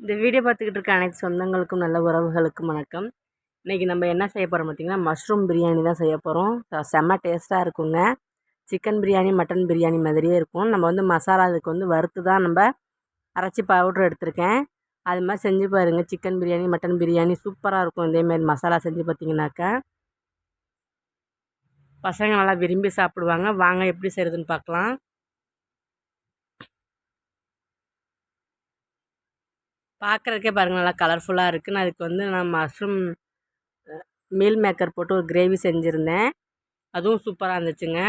இந்த வீடியோ பார்த்துக்கிட்டு இருக்க அனைத்து சொந்தங்களுக்கும் நல்ல உறவுகளுக்கும் வணக்கம். இன்றைக்கி நம்ம என்ன செய்ய போகிறோம் பார்த்திங்கன்னா மஷ்ரூம் பிரியாணி தான் செய்ய போகிறோம் செம்ம டேஸ்ட்டாக இருக்குங்க. சிக்கன் பிரியாணி மட்டன் பிரியாணி மாதிரியே இருக்கும். நம்ம வந்து மசாலா அதுக்கு வந்து வறுத்து தான் நம்ம அரைச்சி பவுட்ரு எடுத்திருக்கேன். அது மாதிரி செஞ்சு பாருங்கள் சிக்கன் பிரியாணி மட்டன் பிரியாணி சூப்பராக இருக்கும். இதேமாரி மசாலா செஞ்சு பார்த்திங்கனாக்கா பசங்க நல்லா விரும்பி சாப்பிடுவாங்க. வாங்க எப்படி செய்கிறதுன்னு பார்க்கலாம். பார்க்குறதுக்கே பாருங்கள் நல்லா கலர்ஃபுல்லாக இருக்குது நான் அதுக்கு வந்து நான் மஷ்ரூம் மீல் மேக்கர் போட்டு ஒரு கிரேவி செஞ்சுருந்தேன். அதுவும் சூப்பராக இருந்துச்சுங்க.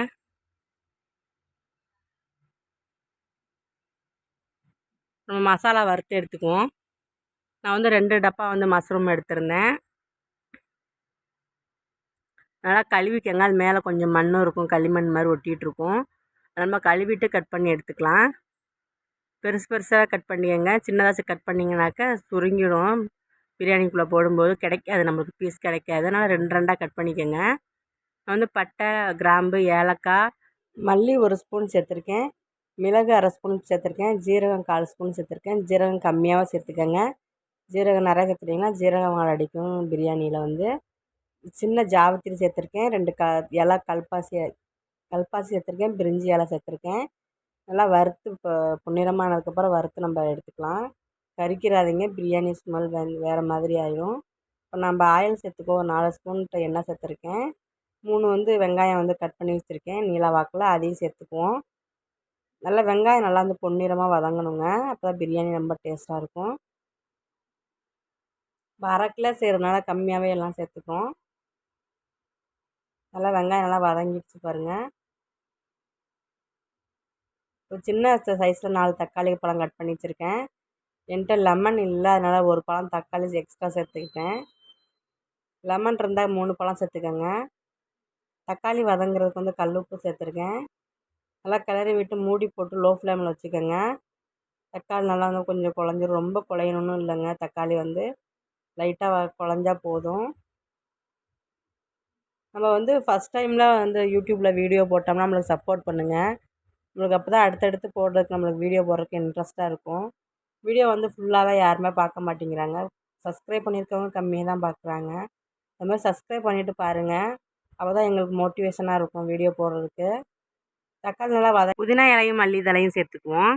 நம்ம மசாலா வறுத்து எடுத்துக்குவோம். நான் வந்து ரெண்டு டப்பா வந்து மஷ்ரூம் எடுத்திருந்தேன். நல்லா கழுவிக்கங்க. அது மேலே கொஞ்சம் மண்ணும் இருக்கும். களிமண் மாதிரி ஒட்டிகிட்ருக்கும் நம்ம கழுவிட்டு கட் பண்ணி எடுத்துக்கலாம். பெருசு பெருசாக கட் பண்ணிக்கோங்க. சின்னதாக கட் பண்ணிங்கனாக்கா சுருங்கிடும். பிரியாணிக்குள்ளே போடும்போது கிடைக்காது நம்மளுக்கு பீஸ் கிடைக்காது. அதனால் ரெண்டு ரெண்டாக கட் பண்ணிக்கோங்க. நான் வந்து பட்டை கிராம்பு ஏலக்காய் மல்லி ஒரு ஸ்பூன் சேர்த்துருக்கேன். மிளகு அரை ஸ்பூன் சேர்த்துருக்கேன். ஜீரகம் கால் ஸ்பூன் சேர்த்துருக்கேன். ஜீரகம் கம்மியாகவும் சேர்த்துக்கோங்க. ஜீரகம் நிறைய சேர்த்துட்டிங்கன்னா ஜீரகம் அடிக்கும் பிரியாணியில் வந்து. சின்ன ஜாவத்திரி சேர்த்துருக்கேன். ரெண்டு க இலை கல்பாசி கல்பாசி சேர்த்துருக்கேன். பிரிஞ்சி இலை சேர்த்துருக்கேன். நல்லா வறுத்து இப்போ பொன்னிறமானதுக்கப்புறம் வறுத்து நம்ம எடுத்துக்கலாம். கறிக்கிறாதீங்க பிரியாணி ஸ்மெல் வே வேறு மாதிரி ஆயிடும் இப்போ நம்ம ஆயில் சேர்த்துக்கோ. ஒரு நாலு ஸ்பூன் எண்ணெய் சேர்த்துருக்கேன். மூணு வந்து வெங்காயம் வந்து கட் பண்ணி வச்சுருக்கேன். நீலா வாக்கில் அதையும் சேர்த்துக்குவோம். நல்லா வெங்காயம் நல்லா வந்து பொன்னிறமாக வதங்கணுங்க. அப்போ தான் பிரியாணி ரொம்ப டேஸ்ட்டாக இருக்கும். இப்போ அரை கிலோ செய்கிறதுனால கம்மியாகவே எல்லாம் சேர்த்துக்குவோம் நல்லா வெங்காயம் நல்லா வதங்கிடுச்சு பாருங்கள் ஒரு சின்ன சைஸில் நாலு தக்காளி பழம் கட் பண்ணி வச்சுருக்கேன். என்கிட்ட லெமன் இல்லை அதனால் ஒரு பழம் தக்காளி எக்ஸ்ட்ரா சேர்த்துக்கிட்டேன். லெமன் இருந்தால் மூணு பழம் சேர்த்துக்கோங்க. தக்காளி வதங்குறதுக்கு வந்து கல் உப்பு சேர்த்துருக்கேன். நல்லா கிளறி விட்டு மூடி போட்டு லோ ஃப்ளேமில் வச்சுக்கோங்க. தக்காளி நல்லா வந்து கொஞ்சம் குழஞ்சிரும். ரொம்ப குழையணும்னு இல்லைங்க. தக்காளி வந்து லைட்டாக குழஞ்சா போதும். நம்ம வந்து ஃபஸ்ட் டைமில் வந்து யூடியூப்பில் வீடியோ போட்டோம்னா நம்மளுக்கு சப்போர்ட் பண்ணுங்கள் நம்மளுக்கு அப்போ தான் அடுத்தடுத்து போடுறதுக்கு நம்மளுக்கு வீடியோ போடுறதுக்கு இன்ட்ரெஸ்ட்டாக இருக்கும். வீடியோ வந்து ஃபுல்லாகவே யாருமே பார்க்க மாட்டேங்கிறாங்க. சப்ஸ்கிரைப் பண்ணியிருக்கவங்க கம்மியாக தான் பார்க்குறாங்க. அது மாதிரி சப்ஸ்கிரைப் பண்ணிவிட்டு பாருங்கள் அப்போ தான் எங்களுக்கு மோட்டிவேஷனாக இருக்கும் வீடியோ போடுறதுக்கு. தக்காளி நல்லா வத புதினா இலையும் மல்லி தலையும் சேர்த்துக்குவோம்.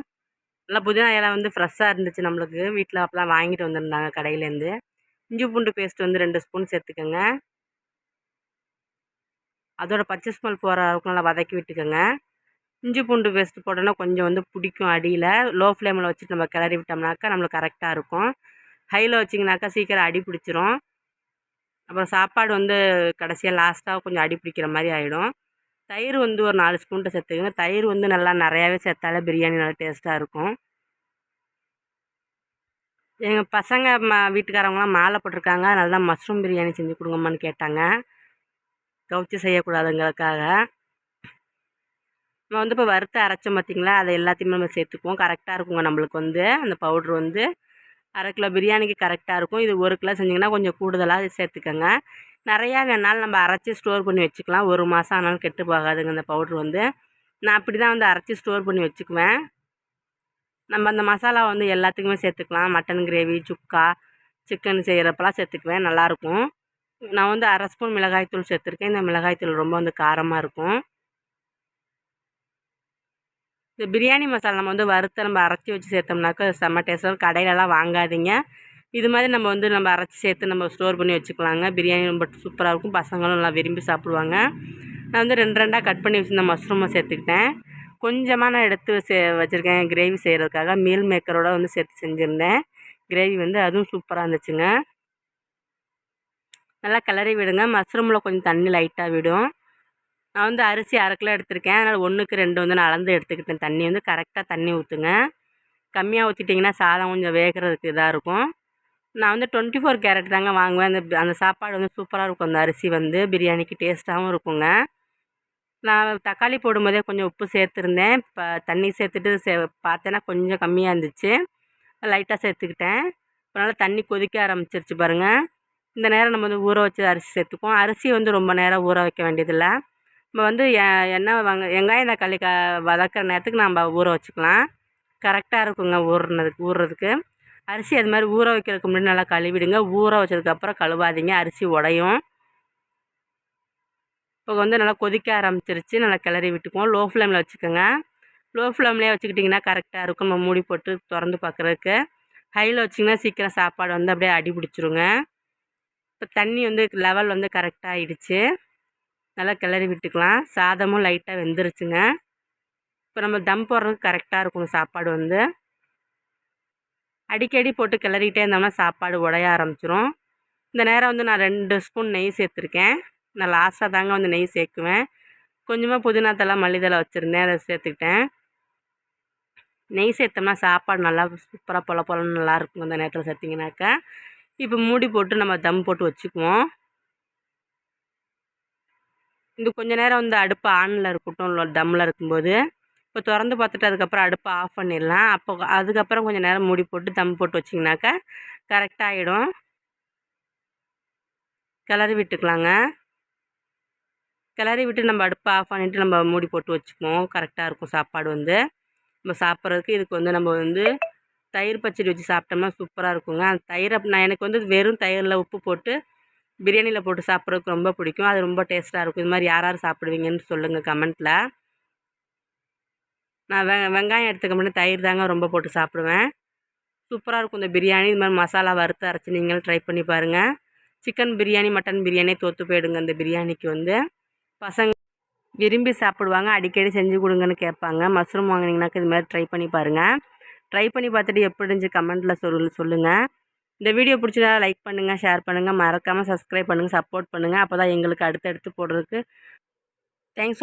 நல்லா புதினா இலை வந்து ஃப்ரெஷ்ஷாக இருந்துச்சு நம்மளுக்கு. வீட்டில் அப்போலாம் வாங்கிட்டு வந்திருந்தாங்க கடையிலேருந்து இஞ்சி பூண்டு பேஸ்ட் வந்து ரெண்டு ஸ்பூன் சேர்த்துக்கோங்க. அதோட பச்சை ஸ்மெல் போகிற அளவுக்கு நல்லா வதக்கி விட்டுக்கோங்க. இஞ்சி பூண்டு பேஸ்ட்டு போட்டோன்னா கொஞ்சம் வந்து பிடிக்கும் அடியில். லோ ஃப்ளேமில் வச்சுட்டு நம்ம கிளறி விட்டோம்னாக்கா நம்மளுக்கு கரெக்டாக இருக்கும். ஹையில் வச்சிங்கனாக்கா சீக்கிரம் அடி பிடிச்சிரும். அப்புறம் சாப்பாடு வந்து கடைசியாக லாஸ்ட்டாக கொஞ்சம் அடி பிடிக்கிற மாதிரி ஆகிடும் தயிர் வந்து ஒரு நாலு ஸ்பூன்ட்டு சேர்த்துக்கோங்க. தயிர் வந்து நல்லா நிறையாவே சேர்த்தாலே பிரியாணி நல்லா டேஸ்ட்டாக இருக்கும். எங்கள் பசங்க ம வீட்டுக்காரவங்களாம் மாலை போட்டிருக்காங்க. அதனால தான் மஷ்ரூம் பிரியாணி செஞ்சு கொடுங்கம்மான்னு கேட்டாங்க. கவுச்சி செய்யக்கூடாதுங்களுக்காக நம்ம வந்து இப்போ வறுத்து அரைச்சோம் பார்த்திங்களா அதை எல்லாத்தையுமே நம்ம சேர்த்துக்குவோம். கரெக்டாக இருக்குங்க நம்மளுக்கு வந்து. அந்த பவுட்ரு வந்து அரை கிலோ பிரியாணிக்கு கரெக்டாக இருக்கும். இது ஒரு கிலோ செஞ்சிங்கன்னா கொஞ்சம் கூடுதலாக சேர்த்துக்கோங்க. நிறையா வேணாலும் நம்ம அரைச்சி ஸ்டோர் பண்ணி வச்சுக்கலாம். ஒரு மாதம் ஆனாலும் கெட்டு போகாதுங்க அந்த பவுட்ரு வந்து. நான் அப்படி தான் வந்து அரைச்சி ஸ்டோர் பண்ணி வச்சுக்குவேன். நம்ம அந்த மசாலா வந்து எல்லாத்துக்குமே சேர்த்துக்கலாம். மட்டன் கிரேவி சுக்கா சிக்கன் செய்கிறப்பெல்லாம் சேர்த்துக்குவேன். நல்லாயிருக்கும் நான் வந்து அரை ஸ்பூன் மிளகாய்த்தூள் சேர்த்துருக்கேன். இந்த மிளகாய்த்தூள் ரொம்ப வந்து காரமாக இருக்கும். இந்த பிரியாணி மசாலா நம்ம வந்து வறுத்து நம்ம அரைச்சி வச்சு சேர்த்தோம்னாக்கா செம்ம டேஸ்ட்டாக கடையிலலாம் வாங்காதீங்க. இது மாதிரி நம்ம வந்து நம்ம அரைச்சி சேர்த்து நம்ம ஸ்டோர் பண்ணி வச்சுக்கலாங்க. பிரியாணி ரொம்ப சூப்பராக இருக்கும். பசங்களும் நல்லா விரும்பி சாப்பிடுவாங்க. நான் வந்து ரெண்டு ரெண்டாக கட் பண்ணி வச்சுருந்த மஷ்ரூமை சேர்த்துக்கிட்டேன். கொஞ்சமாக நான் எடுத்து சே வச்சுருக்கேன் கிரேவி செய்கிறதுக்காக மீல் மேக்கரோட வந்து சேர்த்து செஞ்சுருந்தேன். கிரேவி வந்து அதுவும் சூப்பராக இருந்துச்சுங்க. நல்லா கிளறி விடுங்க. மஷ்ரூமில் கொஞ்சம் தண்ணி லைட்டாக விடும். நான் வந்து அரிசி அரை கிலோ எடுத்திருக்கேன். அதனால் ஒன்றுக்கு ரெண்டு வந்து நான் அளந்து எடுத்துக்கிட்டேன். தண்ணி வந்து கரெக்டாக தண்ணி ஊற்றுங்க கம்மியாக ஊற்றிட்டிங்கன்னா சாதம் கொஞ்சம் வேகிறதுக்கு இதாக இருக்கும். நான் வந்து டுவெண்ட்டி ஃபோர் கேரட் தாங்க வாங்குவேன். அந்த அந்த சாப்பாடு வந்து சூப்பராக இருக்கும். அந்த அரிசி வந்து பிரியாணிக்கு டேஸ்ட்டாகவும் இருக்குங்க. நான் தக்காளி போடும்போதே கொஞ்சம் உப்பு சேர்த்துருந்தேன். இப்போ தண்ணி சேர்த்துட்டு சே பார்த்தேன்னா கொஞ்சம் கம்மியாக இருந்துச்சு. லைட்டாக சேர்த்துக்கிட்டேன். அதனால் தண்ணி கொதிக்க ஆரம்பிச்சிருச்சு பாருங்கள் இந்த நேரம் நம்ம வந்து ஊற வச்சு அரிசி சேர்த்துக்குவோம். அரிசி வந்து ரொம்ப நேரம் ஊற வைக்க வேண்டியதில்லை. நம்ம வந்து எண்ணெய் வாங்க வெங்காயம் தக்காளி க வதக்கிற நேரத்துக்கு நம்ம ஊற வச்சுக்கலாம். கரெக்டாக இருக்குங்க ஊறுனதுக்கு ஊறுறதுக்கு. அரிசி அது மாதிரி ஊற வைக்கிறதுக்கு முன்னாடி நல்லா கழுவிடுங்க. ஊற வச்சதுக்கப்புறம் கழுவாதீங்க. அரிசி உடையும். இப்போ வந்து நல்லா கொதிக்க ஆரம்பிச்சிருச்சு. நல்லா கிளறி விட்டுக்குவோம். லோ ஃப்ளேமில் வச்சுக்கோங்க. லோ ஃப்ளேம்லேயே வச்சுக்கிட்டிங்கன்னா கரெக்டாக இருக்கும். நம்ம மூடி போட்டு திறந்து பார்க்குறதுக்கு. ஹையில் வச்சிங்கன்னா சீக்கிரம் சாப்பாடு வந்து அப்படியே அடி பிடிச்சிருங்க இப்போ தண்ணி வந்து லெவல் வந்து கரெக்டாக ஆகிடுச்சு நல்லா கிளறி விட்டுக்கலாம். சாதமும் லைட்டாக வெந்துருச்சுங்க. இப்போ நம்ம தம் போடுறதுக்கு கரெக்டாக இருக்கணும் சாப்பாடு வந்து. அடிக்கடி போட்டு கிளறிக்கிட்டே இருந்தோம்னா சாப்பாடு உடைய ஆரம்பிச்சிரும். இந்த நேரம் வந்து நான் ரெண்டு ஸ்பூன் நெய் சேர்த்துருக்கேன். நான் லாஸ்ட்டாக தாங்க வந்து நெய் சேர்க்குவேன். கொஞ்சமாக புதினா தலை மல்லித்தலை வச்சுருந்தேன் அதை சேர்த்துக்கிட்டேன். நெய் சேர்த்தோம்னா சாப்பாடு நல்லா சூப்பராக பொல பொலன்னு நல்லாயிருக்கும் அந்த நேரத்தில் சேர்த்திங்கனாக்கா இப்போ மூடி போட்டு நம்ம தம் போட்டு வச்சுக்குவோம். இந்த கொஞ்ச நேரம் வந்து அடுப்பு ஆனில் இருக்கட்டும் தம்மில் இருக்கும்போது இப்போ திறந்து பார்த்துட்டு அதுக்கப்புறம் அடுப்பை ஆஃப் பண்ணிடலாம். அப்போ அதுக்கப்புறம் கொஞ்சம் நேரம் மூடி போட்டு தம் போட்டு வச்சிங்கனாக்கா கரெக்டாக ஆகிடும் கிளறி விட்டுக்கலாங்க. கிளறி விட்டு நம்ம அடுப்பை ஆஃப் பண்ணிவிட்டு நம்ம மூடி போட்டு வச்சுக்குவோம். கரெக்டாக இருக்கும் சாப்பாடு வந்து. நம்ம சாப்பிட்றதுக்கு இதுக்கு வந்து நம்ம வந்து தயிர் பச்சடி வச்சு சாப்பிட்டோம்னா சூப்பராக இருக்குங்க. அந்த தயிரை நான் எனக்கு வந்து வெறும் தயிரில் உப்பு போட்டு பிரியாணியில் போட்டு சாப்பிட்றதுக்கு ரொம்ப பிடிக்கும். அது ரொம்ப டேஸ்ட்டாக இருக்கும். இது மாதிரி யார் யார் சாப்பிடுவீங்கன்னு சொல்லுங்கள் கமெண்ட்டில் நான் வெ வெங்காயம் எடுத்துக்க முன்னாடி தயிர் தாங்க ரொம்ப போட்டு சாப்பிடுவேன். சூப்பராக இருக்கும் இந்த பிரியாணி. இது மாதிரி மசாலா வறுத்து அரைச்சி நீங்களும் ட்ரை பண்ணி பாருங்கள் சிக்கன் பிரியாணி மட்டன் பிரியாணி தோற்று போயிடுங்க இந்த பிரியாணிக்கு வந்து. பசங்க விரும்பி சாப்பிடுவாங்க. அடிக்கடி செஞ்சு கொடுங்கன்னு கேட்பாங்க. மஷ்ரூம் வாங்கினீங்கனாக்கா இது மாதிரி ட்ரை பண்ணி பாருங்கள் ட்ரை பண்ணி பார்த்துட்டு எப்படி இருந்துச்சு கமெண்ட்டில் சொல் சொல்லுங்கள் இந்த வீடியோ பிடிச்சதா லைக் பண்ணுங்கள் ஷேர் பண்ணுங்கள் மறக்காமல் சப்ஸ்கிரைப் பண்ணுங்கள் சப்போர்ட் பண்ணுங்கள் அப்போ தான் எங்களுக்கு அடுத்தடுத்து போடுறதுக்கு. தேங்க்ஸ்.